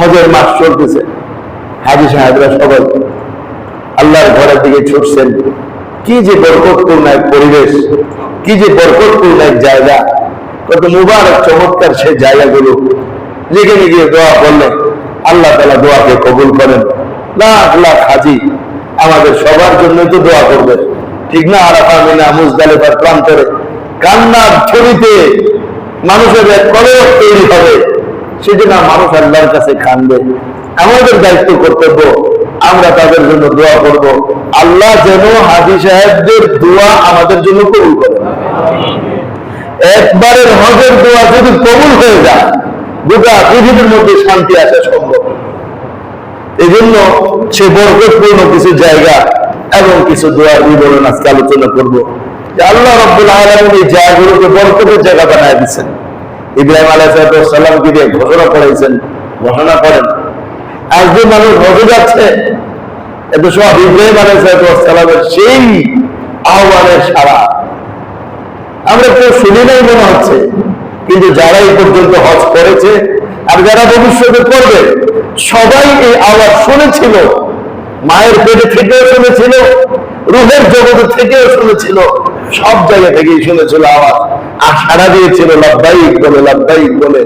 হজের মাস চলতেছে। হাজি সাহেবরা সবাই আল্লাহর ঘরের দিকে ছুটছেন। কি যে বরকতপূর্ণ এক পরিবেশ, কি যে বরকতপূর্ণ এক জায়গা। কত মুবারক, চমৎকার সেই জায়গাগুলো। যেখানে গিয়ে দোয়া করলে আল্লাহ তালা দোয়াকে কবুল করেন। লাখ লাখ হাজি আমাদের সবার জন্য তো দোয়া করবে। ঠিক না আরাফা মিনা, মুজদালিফার প্রান্তরে। কান্নার ছবিতে মানুষের কলক তৈরি হবে। সেজন্য মানুষ আল্লাহর কাছে কানবে আমাদের দায়িত্ব কর্তব্য, আমরা তাদের জন্য দোয়া করব। আল্লাহ যেন হাজি সাহেবদের দোয়া আমাদের জন্য কবুল করে একবারের হজের দোয়া যদি কবুল হয়ে যায়, গোটা পৃথিবীর মধ্যে শান্তি আসা সম্ভব। এই জন্য সে বরকতপূর্ণ কিছু জায়গা এবং কিছু দোয়ার বিবরণ আজকে আলোচনা করব। আল্লাহ রব্বুল আলমিন এই জায়গাগুলোকে বরকতের জায়গা বানায় দিচ্ছেন ইব্রাহিম আলাইসালামকে দিয়ে ঘোষণা করেছেন, ঘোষণা করেন। যে মানুষ হজে যাচ্ছে, এত সব ইব্রাহিম আলাইসালামের সেই আহ্বানের সারা আমরা কেউ শুনি নাই মনে হচ্ছে, কিন্তু যারা এই পর্যন্ত হজ করেছে আর যারা ভবিষ্যতে করবে, সবাই এই আওয়াজ শুনেছিল, মায়ের পেটে থেকেও শুনেছিল, রুহের জগতে থেকেও শুনেছিল। সব জায়গা থেকেই শুনেছিল আওয়াজ আর সারা দিয়েছিল, লাভবাহিক বলে লাভবাহিক বলে।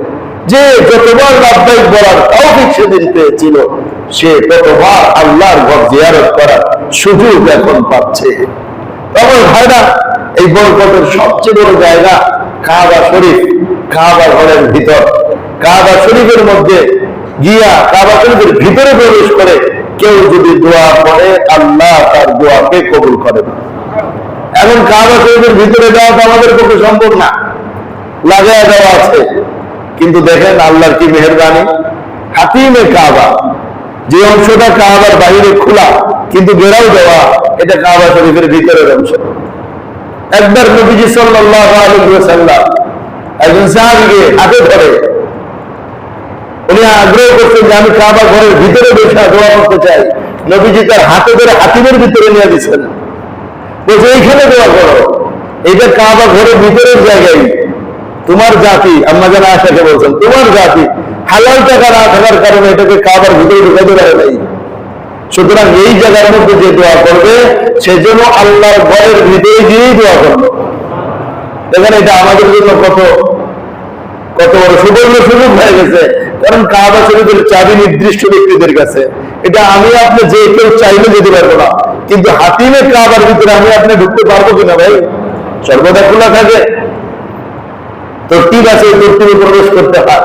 যে যতবার লাভবাহিক বলার তৌফিক সেদিন পেয়েছিল, সে ততবার আল্লাহর ঘর জিয়ারত করার সুযোগ এখন পাচ্ছে। তখন ভাইরা, এই বরকতের সবচেয়ে বড় জায়গা কাবা শরীফ। কাবা ঘরের ভিতর। কাবা শরীফের মধ্যে গিয়া কাবা শরীফের ভিতরে প্রবেশ করে কেউ যদি দোয়া করে, আল্লাহ তার দোয়াকে কবুল করে না। এখন কাবা শরীফের ভিতরে যাওয়া তো আমাদের পক্ষে সম্ভব না। লাগায় দেওয়া আছে। কিন্তু দেখেন আল্লাহর কি মেহরবানি? হাতিমে কাবা। যে অংশটা কাবার বাইরে খোলা, কিন্তু বেড়াও দেওয়া, এটা কাবা শরীফের ভিতরের অংশ। একবার নবীজি ওয়াসাল্লাম একজন সাহাবীকে হাতে ধরে, উনি আগ্রহ করছেন যে আমি কাবা ঘরের ভিতরে বসে দোয়া করতে চাই। নবীজি তার হাতে ধরে হাতিমের ভিতরে নিয়ে দিচ্ছেন বলছে, এইখানে দোয়া করো। এটা কাবা ঘরের ভিতরের জায়গায় তোমার জাতি, আম্মা জানা আশাকে বলছেন, তোমার জাতি হালাল টাকা না থাকার কারণে এটাকে কাবার ভিতরে ঢুকাতে পারে নাই। সুতরাং এই জায়গার মধ্যে যে দোয়া করবে সেজন্য আল্লাহর ঘরের ভিতরে গিয়েই দোয়া করবে। দেখেন এটা আমাদের জন্য কত কত বড় সুবর্ণ সুযোগ হয়ে গেছে। কারণ কাবা শরীফের চাবি নির্দিষ্ট ব্যক্তিদের কাছে। এটা আমি আপনি যে কেউ চাইলে যেতে পারব না। কিন্তু হাতিমে কাবার ভিতরে আমি আপনি ঢুকতে পারব কিনা ভাই? সর্বদা খোলা থাকে। তো ঠিক আছে ওই তর্তিবে প্রবেশ করতে হয়।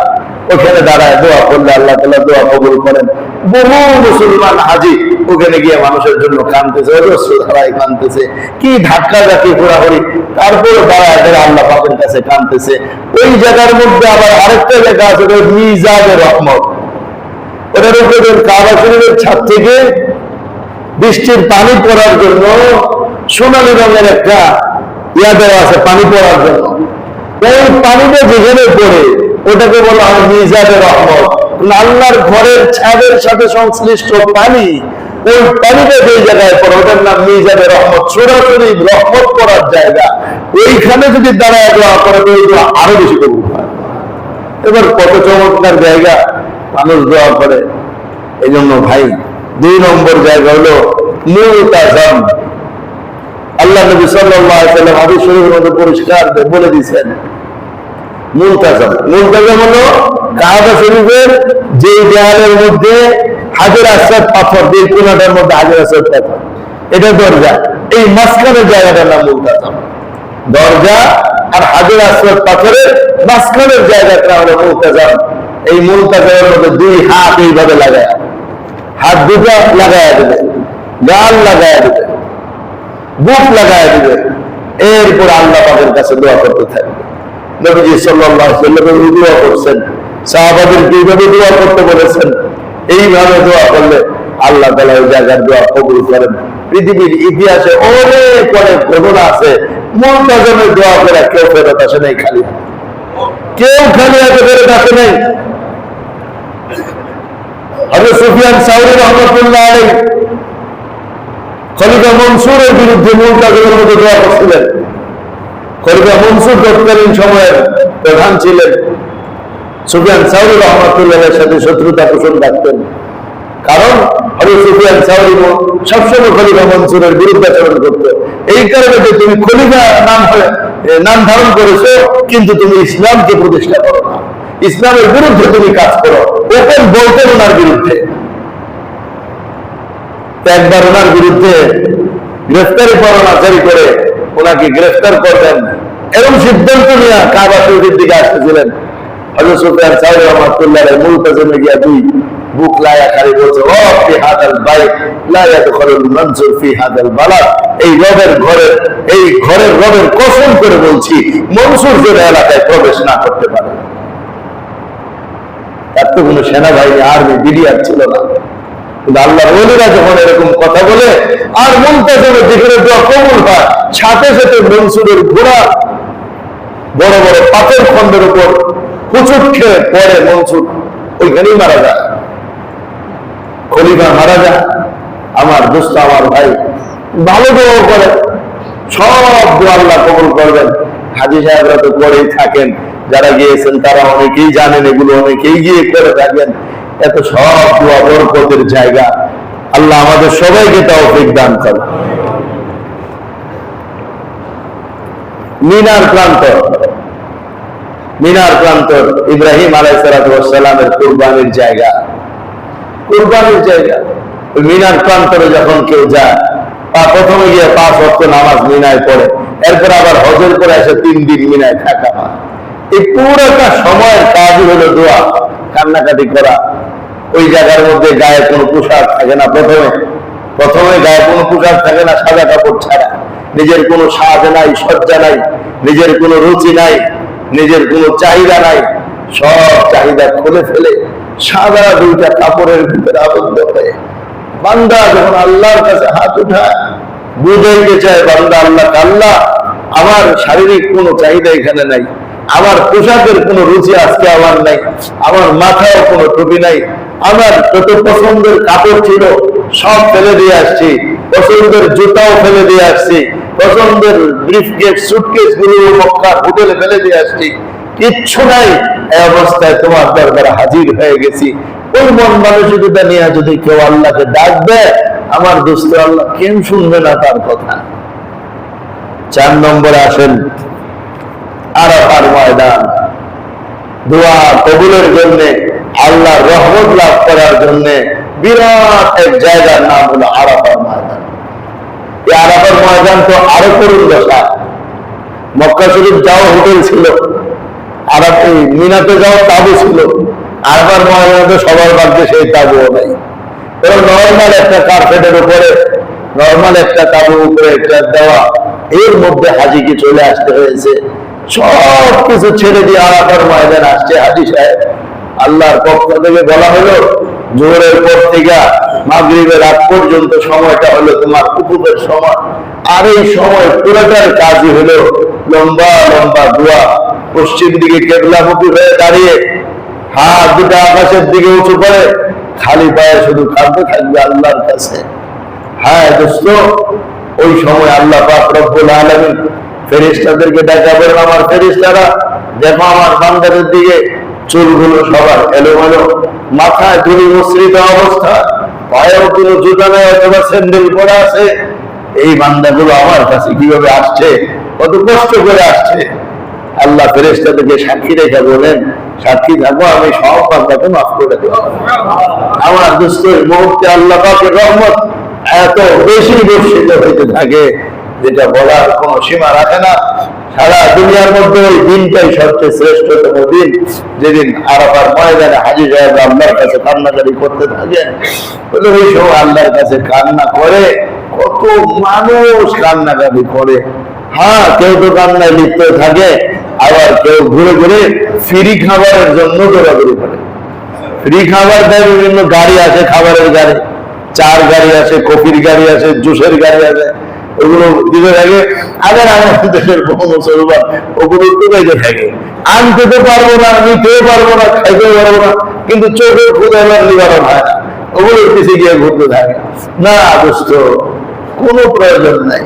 ওখানে দাঁড়ায়, দোয়া করলে আল্লাহ তালা দোয়া কবুল করেন। বহু মুসলমান হাজি ওখানে গিয়ে মানুষের জন্য কানতেছে অজস্র ধারায় কানতেছে কি ধাক্কা ধাক্কি, ঘোরাঘুরি। তারপরে দাঁড়ায় তারা আল্লাহ পাকের কাছে কানতেছে ওই জায়গার মধ্যে আবার আরেকটা জায়গা আছে, ওটা মিজানের রহমত। ওটার উপরে কাবা শরীফের ছাদ থেকে বৃষ্টির পানি পড়ার জন্য সোনালী রঙের একটা ইয়া দেওয়া আছে, পানি পড়ার জন্য। ওই পানিটা যেখানে পড়ে, ওটাকে বলা হয় মিজানের রহমত আল্লাহর ঘরের ছাদের সাথে সংশ্লিষ্ট পানি, ওই পানিটা যে জায়গায় পড়ে, ওটার নাম মিজানের রহমত সরাসরি রহমত করার জায়গা। ওইখানে যদি দাঁড়ায় দোয়া করে তো ওই দোয়া আরও বেশি কবুল হয়। এবার কত চমৎকার জায়গা মানুষ দোয়া করে। এই জন্য ভাই দুই নম্বর জায়গা হলো মুতাজাম আল্লাহ নবী সাল্লাম হাদিস শরীফের মধ্যে পরিষ্কার বলে দিয়েছেন। মুলতাজাম মুলতাজাম হলো কাবা শরীফের যে দেয়ালের মধ্যে আসাদ পাথর যে কোনাটার মধ্যে হাজার আসাদ পাথর। এটা দরজা। এই মাঝখানের জায়গাটার নাম মুলতাজাম দরজা আর হাজার আসাদ পাথরের মাঝখানের জায়গাটা হলো মুলতাজাম এই মুলতাজামের মধ্যে দুই হাত এইভাবে লাগায়। হাত দুটো লাগায় দেবে, গাল লাগায় দেবে, বুক লাগায় দেবে। এরপর আল্লাহ পাকের কাছে দোয়া করতে থাকবে। নবীজি দোয়া করছেন দোয়া করতে বলেছেন, এইভাবে দোয়া করলে আল্লাহ তাআলা ওই জায়গার দোয়া কবুল করেন। পৃথিবীর ইতিহাসে অনেক অনেক ঘটনা আছে মুলতাজমের দোয়া করে কেউ ফেরত আসে নাই, খালি কেউ খালি হাতে ফেরত আসে নাই। হযরত সুফিয়ান সাউরি রহমাতুল্লাহ আলাইহি খলিফা মনসুরের বিরুদ্ধে মুলতাজমের মধ্যে দোয়া করছিলেন। খলিফা মনসুর তৎকালীন সময়ের প্রধান ছিলেন। সুফিয়ান সাউরি রহমতুল্লাহের সাথে শত্রুতা পোষণ রাখতেন। কারণ আবু সুফিয়ান সাউরি সবসময় খলিফা মনসুরের বিরুদ্ধাচরণ করত। এই কারণে যে তুমি খলিফা নাম নাম ধারণ করেছ, কিন্তু তুমি ইসলামকে প্রতিষ্ঠা করো না। ইসলামের বিরুদ্ধে তুমি কাজ করো। ওপেন বলতেন ওনার বিরুদ্ধে। একবার ওনার বিরুদ্ধে গ্রেফতারি পরোয়ানা জারি করে ওনাকে গ্রেফতার করবেন। এরকম সিদ্ধান্ত নিয়ে কাবা শরীফের দিকে আসতেছিলেন। সাউরি রহমাতুল্লাহ মুলতাজিমে গিয়া দুই বুক খালি বলছে, ও ফি হাদাল ফি হাদাল এই রবের ঘরের এই ঘরের রবের কসম করে বলছি, মনসুর এলাকায় প্রবেশ না করতে পারে। তার তো কোনো সেনাবাহিনী, আর্মি, বিডিআর ছিল না। কিন্তু যখন এরকম কথা বলে, আর মুমতাজের দিকের দোয়া হয়, সাথে সাথে মনসুরের ঘোড়া বড় বড় পাথর খন্ডের উপর হুচুট খেয়ে পড়ে মনসুর। ওইখানেই মারা যায়। খলিফা মারা যায়। আমার দোস্ত, আমার ভাই ভালো দোয়া করে। সব আল্লাহ করবেন। হাজি সাহেবরা তো করেই থাকেন। যারা গিয়েছেন, তারা অনেকেই জানেন, এগুলো অনেকেই গিয়ে করে থাকেন। এত সব দোয়া বরকতের জায়গা। আল্লাহ আমাদের সবাইকে তাও দান করে মিনার প্রান্ত। মিনার প্রান্ত ইব্রাহিম আলাইসালামের কুরবানির জায়গা। কুরবানির জায়গা। মিনার প্রান্তরে যখন কেউ যায় বা প্রথমে গিয়ে পাঁচ অক্ট নামাজ মিনায় পড়ে। এরপর আবার হজের করে এসে তিন দিন মিনায় থাকা হয়। এই পুরোটা সময়ের কাজই হলো দোয়া, কান্নাকাটি করা। ওই জায়গার মধ্যে গায়ে কোনো পোশাক থাকে না প্রথমে। প্রথমে গায়ে কোনো পোশাক থাকে না, সাদা কাপড় ছাড়া। নিজের কোনো সাজ নাই সজ্জা নাই, নিজের কোনো রুচি নাই, নিজের কোনো চাহিদা নাই। সব চাহিদা খুলে ফেলে সাদা দুইটা কাপড়ের ভিতরে আবদ্ধ হয়ে বান্দা যখন আল্লাহর কাছে হাত উঠায়, বুঝাইতে চায়, বান্দা, আল্লাহ আল্লাহ আমার শারীরিক কোনো চাহিদা এখানে নাই। আমার পোশাকের কোনো রুচি আজকে আমার নাই, আমার মাথায় কোনো টুপি নাই, আমার যত পছন্দের কাপড় ছিল সব ফেলে দিয়ে আসছি, পছন্দের জুতাও ফেলে দিয়ে আসছি, পছন্দের ব্রিফকেস সুটকেসগুলো মক্কা হোটেলে ফেলে দিয়ে আসছি, কিচ্ছু নাই, এই অবস্থায় তোমার দরবারে হাজির হয়ে গেছি। ওই মন মানসিকতা নিয়ে যদি কেউ আল্লাহকে ডাক দেয় আমার দোস্ত আল্লাহ কেউ শুনবে না তার কথা। চার নম্বরে আসেন। আরাফার ময়দান। দোয়া কবুলের জন্য, আল্লাহর রহমত লাভ করার জন্য বিরাট এক জায়গার নাম হলো আরাফার ময়দান। এই আরাফার ময়দান তো আরও করুন দশা। মক্কা শরীফ যাও, হোটেল ছিল। আরাফ মিনাতে যাও, তাবু ছিল। আরাফার ময়দানে তো সবার ভাগ্যে সেই তাবুও নাই। এবং নর্মাল একটা কার্পেটের উপরে, নর্মাল একটা তাবু উপরে একটা দেওয়া, এর মধ্যে হাজিকে চলে আসতে হয়েছে। সব কিছু ছেড়ে দিয়ে আরাফার ময়দান আসছে হাজি সাহেব। আল্লাহর পক্ষ থেকে বলা হলো, জোহরের পর থেকে মাগরিবের আগ পর্যন্ত সময়টা হলো তোমার উপভোগের সময়। আর এই সময় পুরোটার কাজই হলো লম্বা লম্বা দোয়া। পশ্চিম দিকে কেবলামুখী হয়ে দাঁড়িয়ে হাত দুটা আকাশের দিকে উঁচু করে খালি পায়ে শুধু কাঁদতে থাকবে আল্লাহর কাছে। হ্যাঁ দোস্ত, ওই সময় আল্লাহ পাক রব্বুল আলামিন ফেরেশতাদেরকে ডাকা বলেন, আমার ফেরেশতারা, দেখো আমার বান্দাদের দিকে চুলগুলো সবার এলোমেলো, মাথায় ধুলি মসৃত অবস্থা, পায়েও কোনো জুতা নেই অথবা স্যান্ডেল পরা আছে। এই বান্দাগুলো আমার কাছে কীভাবে আসছে? কত কষ্ট করে আসছে। আল্লাহ ফেরেশতাদেরকে সাক্ষী রেখে বলেন, সাক্ষী থাকব আমি সব বান্দাকে মাফ করে দেবো। আমার দুস্থের মুহূর্তে আল্লাহ পাকের রহমত এত বেশি বর্ষিত হইতে থাকে। যেটা বলার কোনো সীমা রাখে না। সারা দুনিয়ার মধ্যে ওই দিনটাই সবচেয়ে শ্রেষ্ঠতম দিন। যেদিন আরাফার ময়দানে হাজি সাহেব আল্লাহর কাছে কান্নাকারি করতে থাকেন, ওই সময় আল্লাহর কাছে কান্না করে, কত মানুষ কান্নাকাটি করে। হ্যাঁ কেউ তো কান্নায় লিপ্ত থাকে, আবার কেউ ঘুরে ঘুরে ফ্রি খাবারের জন্য দৌড়াদৌড়ি করে। ফ্রি খাবার দেয় বিভিন্ন গাড়ি আছে খাবারের গাড়ি। চার গাড়ি আছে কফির গাড়ি আছে জুসের গাড়ি আছে ওগুলো দিতে থাকে। আগে আমাদের দেশের ওগুলো থাকে? আনতে তো পারব না পারব না খাইতেও পারব না, কিন্তু চোখে নিবারণ হয় না পিছিয়ে গিয়ে ঘুরতে থাকে। না, দোস্ত, কোনো প্রয়োজন নাই।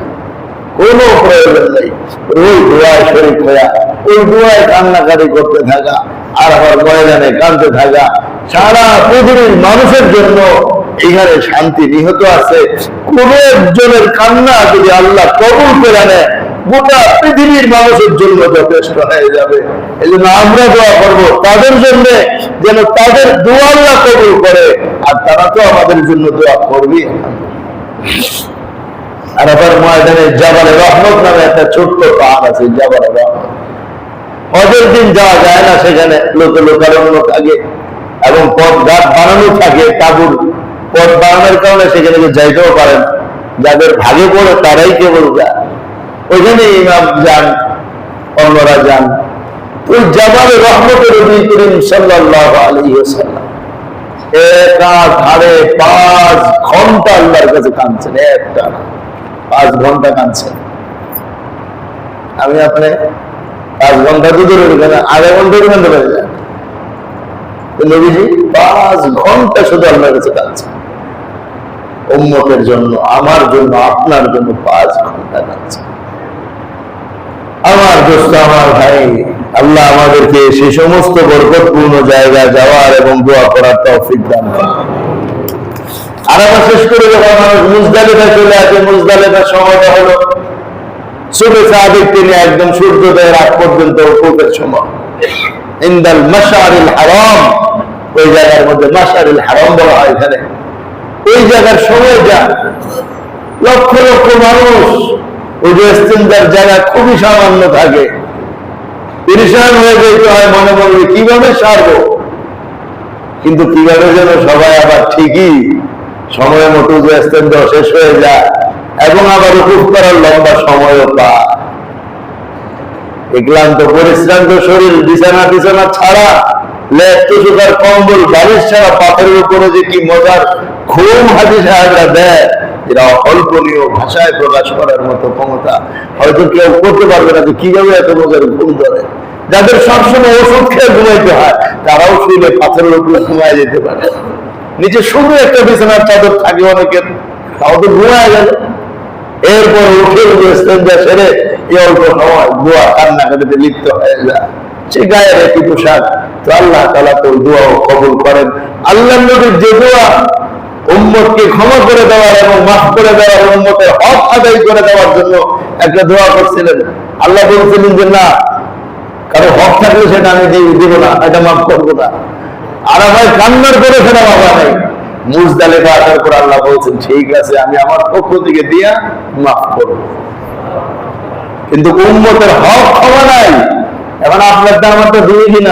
কোনো প্রয়োজন নেই। ওই দোয়ায় শরীর হইয়া ওই দোয়ায় কান্নাকারি করতে থাকা, আর আবার ময়দানে কাঁদতে থাকা, সারা পৃথিবীর মানুষের জন্য এখানে শান্তি নিহত আছে। কোন একজনের কান্না যদি আল্লাহ কবুল করে নেয়, গোটা পৃথিবীর মানুষের জন্য যথেষ্ট হয়ে যাবে। এই জন্য আমরা দোয়া করব, তাদের জন্য যেন তাদের দোয়া আল্লাহ কবুল করে, আর তারা তো আমাদের জন্য দোয়া করবে। আর আবার ময়দানে জাবালে রহমত নামে একটা ছোট্ট পাহাড় আছে, জাবালে রহমত। অজের দিন যাওয়া যায় না সেখানে, লোকে লোকারণ্য থাকে এবং পথ ঘাট বানানো থাকে তাবুর পথ বানানোর কারণে সেখানে যাইতেও পারেন, যাদের ভাগে পড়ে তারাই কেবল যায় ওইখানে ইমাম যান, অন্যরা যান। ওই জামালে রহমতের নবী করিম সাল্লাল্লাহু আলাইহি ওয়াসাল্লাম একা ধারে পাঁচ ঘণ্টা আল্লাহর কাছে কাঁদছেন, একটা পাঁচ ঘণ্টা কাঁদছেন। আমি আপনি পাঁচ ঘণ্টা তো দূরে কেন আধা ঘণ্টা কাঁদতে পারি না নবীজি পাঁচ ঘণ্টা শুধু আল্লাহর কাছে কাঁদছেন। উম্মতের জন্য, আমার জন্য, আপনার জন্য পাঁচ ঘণ্টা কাঁদছেন আমার দোস্ত, আমার ভাই, আল্লাহ আমাদেরকে সে সমস্ত বরকতপূর্ণ জায়গা যাওয়ার এবং দোয়া করার তৌফিক দান। আর আবার শেষ করে যখন মানুষ মুজদালিফা চলে আসে। মুজদালিফার সময়টা হলো শুভে সাহাবিক তিনি একদম সূর্যোদয়ের আগ পর্যন্ত উপকের সময়। ইন্দাল মাশারিল হারাম, ওই জায়গার মধ্যে মাশারিল হারাম বলা হয় এখানে। ওই জায়গার সময় যা। লক্ষ লক্ষ মানুষ ওই যে ইস্তেঞ্জার জায়গা খুবই সামান্য থাকে। পরিশান হয়ে যেতে হয় মনে মনে, কীভাবে সারবো? কিন্তু কীভাবে যেন সবাই আবার ঠিকই সময় মতো যে ইস্তেঞ্জা শেষ হয়ে যায় এবং আবার উকুফ করার লম্বা সময়ও এই ক্লান্ত পরিশ্রান্ত শরীর বিছানা বিছানা ছাড়া লেপ্ত সুতার কম্বল, বালিশ ছাড়া পাথরের উপরে যে কি মজার ঘুম হাজি সাহেবরা দেয় যেটা অকল্পনীয় ভাষায় প্রকাশ করার মতো ক্ষমতা। হয়তো কেউ করতে পারবে না যে কীভাবে এত মজার ঘুম ধরে। যাদের সবসময় ওষুধ খেয়ে ঘুমাইতে হয়, তারাও শুনে পাথরের উপরে ঘুমায় যেতে পারে। নিচে শুধু একটা বিছানার চাদর থাকে অনেকের, তাও তো ঘুমায় গেল। এরপর উঠে উঠে ইস্তেঞ্জা সেরে এই অল্প সময় দোয়া কান্নাকাটিতে লিপ্ত হয়ে যায়। সে গায়ের একটি পোশাক, তো আল্লাহ তালা তো দোয়াও কবুল করেন। আল্লাহ নবীর যে দোয়া উম্মতকে ক্ষমা করে দেওয়ার এবং মাফ করে দেওয়ার, উম্মতের হক আদায় করে দেওয়ার জন্য একটা দোয়া করছিলেন। আল্লাহ বলছিলেন যে, না, কারও হক থাকলে সেটা আমি দিব- না, এটা মাফ করব না। আর আমার কান্নার করে সেটা বাবা নাই। মুজদালিফা আসার পর আল্লাহ বলছেন, ঠিক আছে, আমি আমার পক্ষ থেকে দিয়া মাফ করব। কিন্তু উম্মতের হক ক্ষমা নাই। এখন আপনার দাম আমারটা দিয়ে কিনা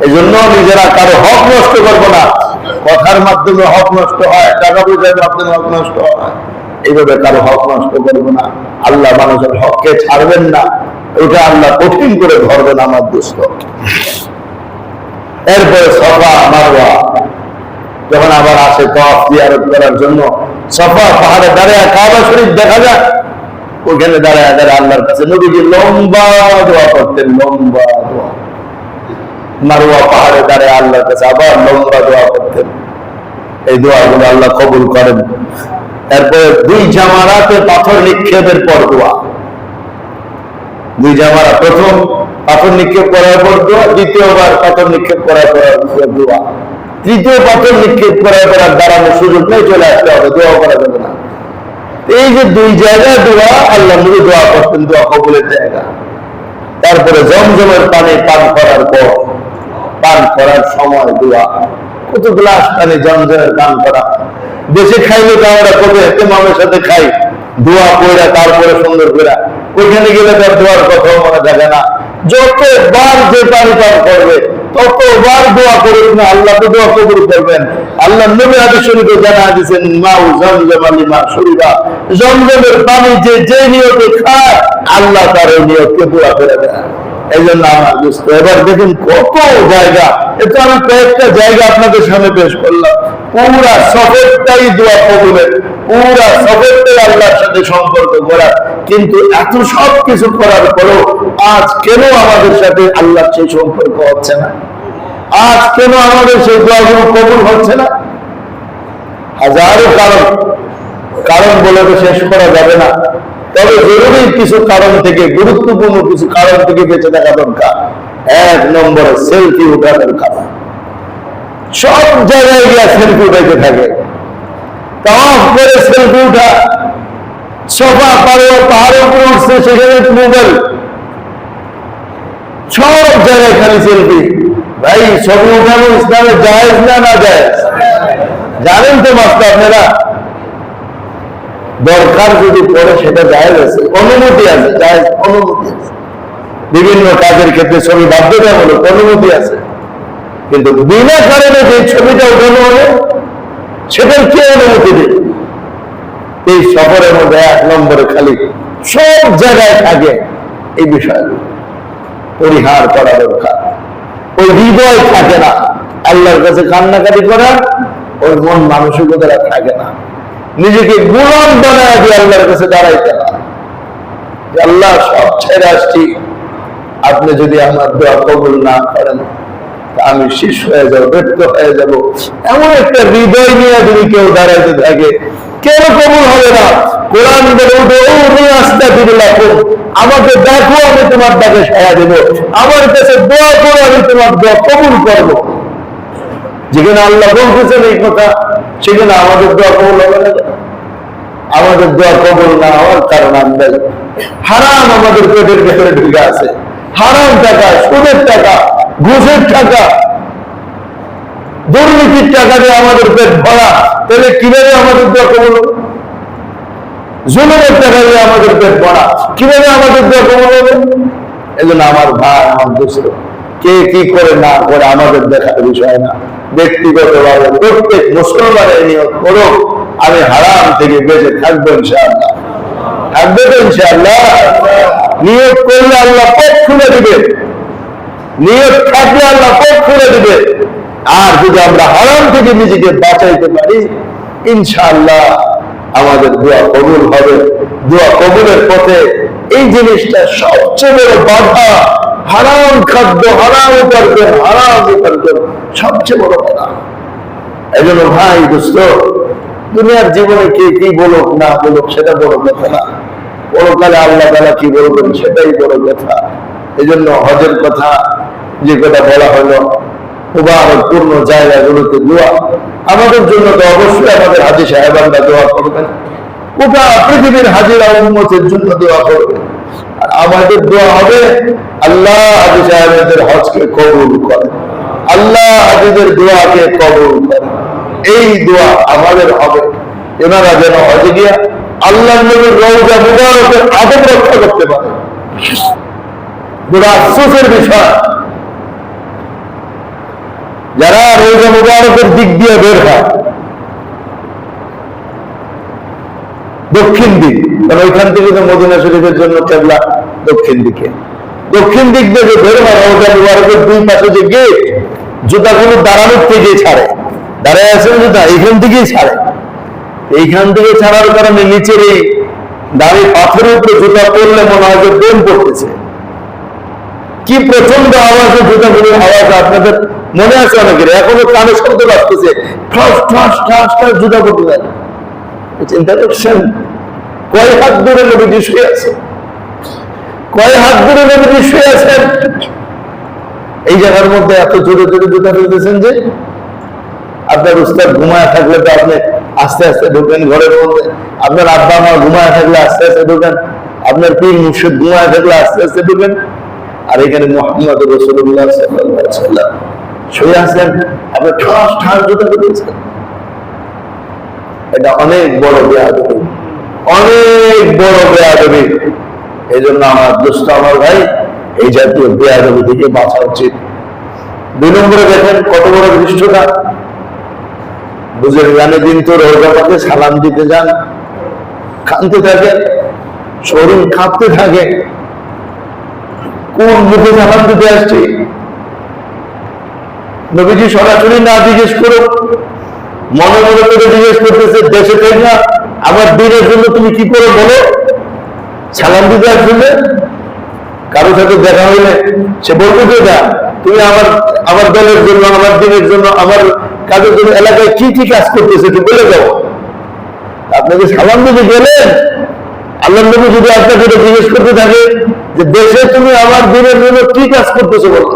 এই জন্য নিজেরা কারও হক নষ্ট করব না। কথার মাধ্যমে হক নষ্ট হয়, টাকা পয়সার মাধ্যমে হক নষ্ট হয়। এইভাবে কারও হক নষ্ট করব না। আল্লাহ মানুষের হককে ছাড়বেন না। এটা আল্লাহ কঠিন করে ধরবেন আমার দুস্থ এরপরে সফা, মারওয়া। যখন আবার আসে তফ জিয়ারত করার জন্য, সফা পাহাড়ে দাঁড়ায় কাবা শরীফ দেখা যায়। ওখানে দাঁড়ায় দাঁড়ায় আল্লাহর কাছে নবীজি লম্বা দোয়া করতেন, লম্বা। মারুয়া পাহাড়ে দাঁড়ায় আল্লাহর কাছে আবার লম্বা দোয়া করতেন। এই দোয়াগুলো আল্লাহ কবুল করেন। এরপরে দুই জামারাতে পাথর নিক্ষেপের পর দোয়া। দুই জামারা প্রথম পাথর নিক্ষেপ করার পর দোয়া, দ্বিতীয়বার পাথর নিক্ষেপ করার পর দোয়া। তৃতীয় পাথর নিক্ষেপ করার পর আর দাঁড়ানোর সুযোগ নেই, চলে আসতে হবে দোয়া করা যাবে না। এই যে দুই জায়গায় দোয়া, আল্লাহ নবী দোয়া করতেন, দোয়া কবুলের জায়গা। তারপরে জমজমের পানি পান করার পর পান করার সময় দোয়া। কত গ্লাস পানি জমজমের পান করা। দেশে খাইলে তো আমরা কত এতেমামের সাথে খাই? দোয়া কইরা তারপরে সুন্দর করে ওইখানে গেলে তার দোয়ার কথাও মনে থাকে না। যতবার যে পানি পান করবে, ততবার দোয়া করুক না, আল্লাহ তো দোয়া কবুল করবেন। আল্লাহ নবী হাদিস শরীফে জানা দিয়েছেন, মাউ জমজম আলী মা শরীফা জমজমের পানি যে যে নিয়তে খায়, আল্লাহ তার ওই নিয়তকে পুরা করে দেয় এবার কত জায়গা। এটা আমি কয়েকটা জায়গা আপনাদের সামনে পেশ করলাম। পুরা সফরটাই দোয়া কবুলের। পুরা সফরটাই আল্লাহর সাথে সম্পর্ক কিন্তু এত সব কিছু করার পরও আজ কেন আমাদের সাথে আল্লাহর সেই সম্পর্ক হচ্ছে না? আজ কেন আমাদের সেই দোয়াগুলো কবুল হচ্ছে না? হাজারো কারণ। কারণ বলে তো শেষ করা যাবে না। তবে জরুরি কিছু কারণ থেকে, গুরুত্বপূর্ণ কিছু কারণ থেকে বেঁচে থাকা দরকার। এক নম্বরে সেলফি উঠানোর খাবার সব জায়গায় গিয়ে সেলফি উঠাইতে থাকে। তাম করে সেলফি উঠা। সোফা পারে পাহাড়ের উপর উঠছে সেখানে মোবাইল সব জায়গায় খালি সেলফি ভাই, ছবি উঠানো ইসলামে জায়েজ না না জায়েজ জানেন তো মাস্টার আপনারা দরকার যদি পড়ে, সেটা জায়েজ আছে। অনুমতি আছে অনুমতি আছে। বিভিন্ন কাজের ক্ষেত্রে ছবি বাধ্যতামূলক অনুমতি আছে। কিন্তু বিনা কারণে যে ছবিটা উঠানো হলো, সেটার কে অনুমতি দেবে? এই সফরের মধ্যে এক নম্বরে খালি সব জায়গায় থাকে এই বিষয়গুলো পরিহার করা দরকার। ওই হৃদয় থাকে না। আল্লাহর কাছে কান্নাকাটি করা ওই মন মানসিকতা থাকে না। নিজেকে গুলাম বানায় দিয়ে আল্লাহর কাছে দাঁড়াইতে না আল্লাহ সব ছেড়ে আসছি। আপনি যদি আমার দোয়া কবুল না করেন আমি শেষ হয়ে যাব, ব্যর্থ হয়ে যাব। এমন একটা হৃদয় নিয়ে যদি কেউ দাঁড়াইতে থাকে কেন কবুল হবে না। কোরআন আমাকে দেখো, আমি তোমার ডাকে সায়া দেব। আমার কাছে দোয়া করো, আমি তোমার দোয়া কবুল করব। যেখানে আল্লাহ বলতেছেন এই কথা, সেখানে আমাদের দোয়া কবুল হবে না। আমাদের দোয়া কবুল না হওয়ার কারণ আমরা হারাম আমাদের পেটের ভেতরে ঢুকে আছে। হারাম টাকা, সুদের টাকা, ঘুষের টাকা। দুর্নীতির টাকা দিয়ে আমাদের পেট ভরা। তাহলে কীভাবে আমাদের দোয়া কবুল জুলুমের টাকা দিয়ে আমাদের পেট ভরা। কীভাবে আমাদের দোয়া কবুল হবে? এজন্য আমার ভাই, আমার দোস্ত কে কি করে না করে আমাদের দেখার বিষয় না। ব্যক্তিগতভাবে প্রত্যেক মুসলমানের নিয়োগ করো আমি হারাম থেকে বেঁচে থাকব ইনশাআল্লাহ। থাকবে তো ইনশাআল্লাহ। নিয়োগ করলে আল্লাহ পথ খুলে দিবে। নিয়োগ থাকলে আল্লাহ পথ খুলে দিবে। আর যদি আমরা হারাম থেকে নিজেকে বাঁচাইতে পারি, ইনশাআল্লাহ আমাদের দোয়া কবুল হবে। দোয়া কবুলের পথে এই জিনিসটা সবচেয়ে বড় বাধা। হারাম খাদ্য, হারাম উপার্জন হারাম উপার্জন সবচেয়ে বড় বাধা। এই জন্য ভাই, দোস্ত দুনিয়ার জীবনে কে কি বলুক, না বলুক, সেটা বড় কথা না। পরকালে আল্লাহ তালা কি বলবেন, সেটাই বড় কথা। এই জন্য হজের কথা যে কথা বলা হলো পূর্ণ জায়গাগুলোতে দোয়া। আমাদের জন্য তো অবশ্যই আমাদের হাজি সাহেবানরা দোয়া করবেন। গোটা পৃথিবীর হাজিরা উন্মতের জন্য দোয়া করবে আর আমাদের দোয়া হবে আল্লাহ হাজি সাহেবদের হজকে কবুল করে আল্লাহ হাজিদের দোয়াকে কবুল করে এই দোয়া আমাদের হবে। এনারা যেন হজে গিয়া আল্লাহ নবীর রৌজা মুবারকের রক্ষা করতে পারে। বড় আফসোসের বিষয়। যারা মুবারকের দিক দিয়ে বের হয়, দক্ষিণ দিক, কারণ ওইখান থেকে তো মদিনা শরীফের জন্য কেবলা দক্ষিণ দিকে। দক্ষিণ দিক থেকে বের হয় রোজা মুবারকের দুই পাশে যে গেট, জুতাগুলো দাঁড়ানোর থেকে ছাড়ে। দাঁড়ায় আছেন জুতা এইখান থেকেই ছাড়ে এইখান থেকে ছাড়ার কারণে নিচের এই দাঁড়িয়ে পাথরের উপরে জুতা পড়লে মনে হয় যে প্রেম পড়তেছে। কি প্রচণ্ড আওয়াজে জুতাগুলোর আওয়াজ আপনাদের মনে আছে অনেকের? এখনও কানে শব্দ বাজতেছে। ঠস ঠস ঠস জুতা পড়তে যায় চিন্তা করছেন কয় হাত দূরে নবীজি শুয়ে আছে? কয় হাত দূরে নবীজি শুয়ে আছেন? এই জায়গার মধ্যে এত জোরে জোরে জুতা ফেলতেছেন যে আপনার উস্তাদ ঘুমায় থাকলে তো আপনি আস্তে আস্তে ঢুকেন ঘরের মধ্যে আপনার আব্বা, মা ঘুমায় থাকলে আস্তে আস্তে ঢুকেন। আপনার পীর মুর্শিদ ঘুমায় থাকলে আস্তে আস্তে ঢুকেন। আর এখানে মোহাম্মদ রসুল্লাহ শুয়ে আছেন, আপনি ঠাস ঠাস এটা অনেক বড় বেয়াদবি। অনেক বড় এই জন্য আমার দুষ্ট আমার ভাই, এই জাতীয় বেয়াদবি থেকে বাঁচা উচিত। দুই নম্বরে দেখেন, কত বড় দৃষ্টটা বুঝে জানে দিন তো রোজাটাকে সালাম দিতে যান কানতে থাকেন শরীর কাঁপতে থাকে। কোন মুখে সালাম দিতে আসছি? নবীজি সরাসরি না জিজ্ঞেস করো মনে মনে করে জিজ্ঞেস করতেছে, দেশে থেকে না? আমার দিনের জন্য তুমি কি করে বলো? সালাম দিতে আসবে কারও সাথে দেখা হইলে সে বলতে যে, না তুমি আমার আমার দলের জন্য, আমার দিনের জন্য, আমার কাজের জন্য এলাকায় কি কি কাজ করতেছে একটু বলে যাও আপনাকে সালাম দিতে গেলেন? আল্লাহ নবী যদি আপনাকে জিজ্ঞেস করতে থাকে যে, দেশে তুমি আমার দিনের জন্য কি কাজ করতেছো বলো?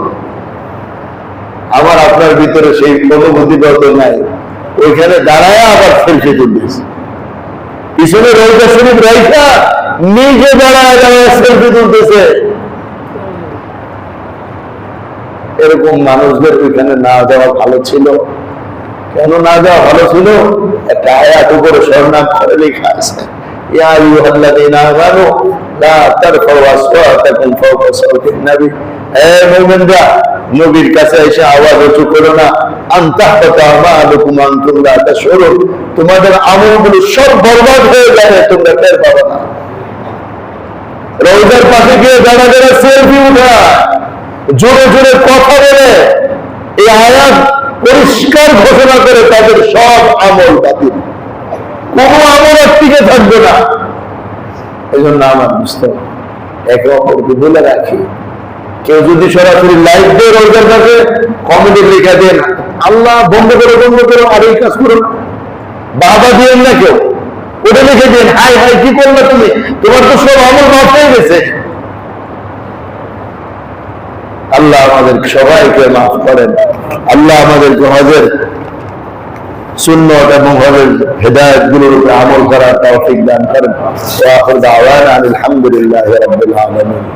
আমার আপনার ভিতরে সেই অনুভূতি কত নাই। ওইখানে দাঁড়ায় আবার সেলফি তুলতেছে পিছনে রোজা শরীফ রাইখা, নিজে দাঁড়ায় দাঁড়ায় সেলফি তুলতেছে। এরকম মানুষদের ওইখানে না যাওয়া ভালো ছিল। কেন না যাওয়া ভালো ছিল? একটা আয়াত উপরে স্বর্ণাম করে লেখা আছে সব রোজার পাশে গিয়ে দাঁড়া দাঁড়া সেলফি উঠায় জোরে জোরে কথা বলে এই আয়াত পরিষ্কার ঘোষণা করে তাদের সব আমল বাতিল। কোন আমল আর টিকে থাকবে না। এই জন্য আমার বুঝতে একে অপরকে বলে রাখি, কেউ যদি সরাসরি লাইভ দিয়ে রোজার কাছে কমেডি লেখা দেন, আল্লাহ বন্ধ করে বন্ধ করে, আর এই কাজ করুন বাবা দিয়েন না কেউ। ওটা লিখে দিন, হাই হাই, কি করলে তুমি? তোমার তো সব আমল নষ্ট হয়ে গেছে। আল্লাহ আমাদের সবাইকে মাফ করেন। আল্লাহ আমাদেরকে হজের সুন্নত এবং হজের হেদায়তগুলোর উপরে আমল করার তৌফিক দান করেন। আলহামদুলিল্লাহ রাব্বিল আলামিন।